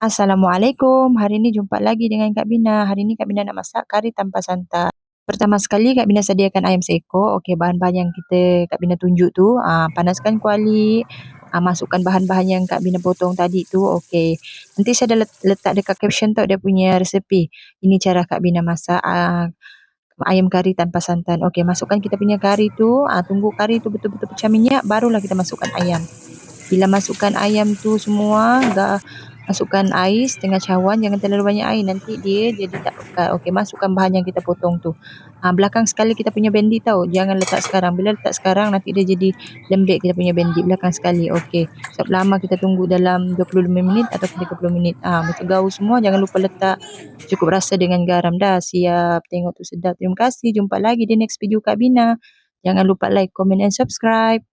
Assalamualaikum. Hari ni jumpa lagi dengan Kak Bina. Hari ni Kak Bina nak masak kari tanpa santan. Pertama sekali Kak Bina sediakan ayam seekor. Okey, bahan-bahan yang kita Kak Bina tunjuk tu, aa, panaskan kuali, aa, masukkan bahan-bahan yang Kak Bina potong tadi tu. Okey. Nanti saya dah letak dekat caption tu dia punya resepi. Ini cara Kak Bina masak aa, ayam kari tanpa santan. Okey, masukkan kita punya kari tu, aa, tunggu kari tu betul-betul pecah minyak, barulah kita masukkan ayam. Bila masukkan ayam tu semua, dah masukkan air setengah cawan, jangan terlalu banyak air nanti dia jadi tak pekat. Okey, masukkan bahan yang kita potong tu. Ha, belakang sekali kita punya bendi tahu, jangan letak sekarang. Bila letak sekarang nanti dia jadi lembek kita punya bendi belakang sekali. Okey. Sebab lama kita tunggu dalam 25 minit atau 30 minit. Ah, ha, gaul semua jangan lupa letak cukup rasa dengan garam dah. Siap. Tengok tu sedap. Terima kasih. Jumpa lagi di next video Kak Bina. Jangan lupa like, comment and subscribe.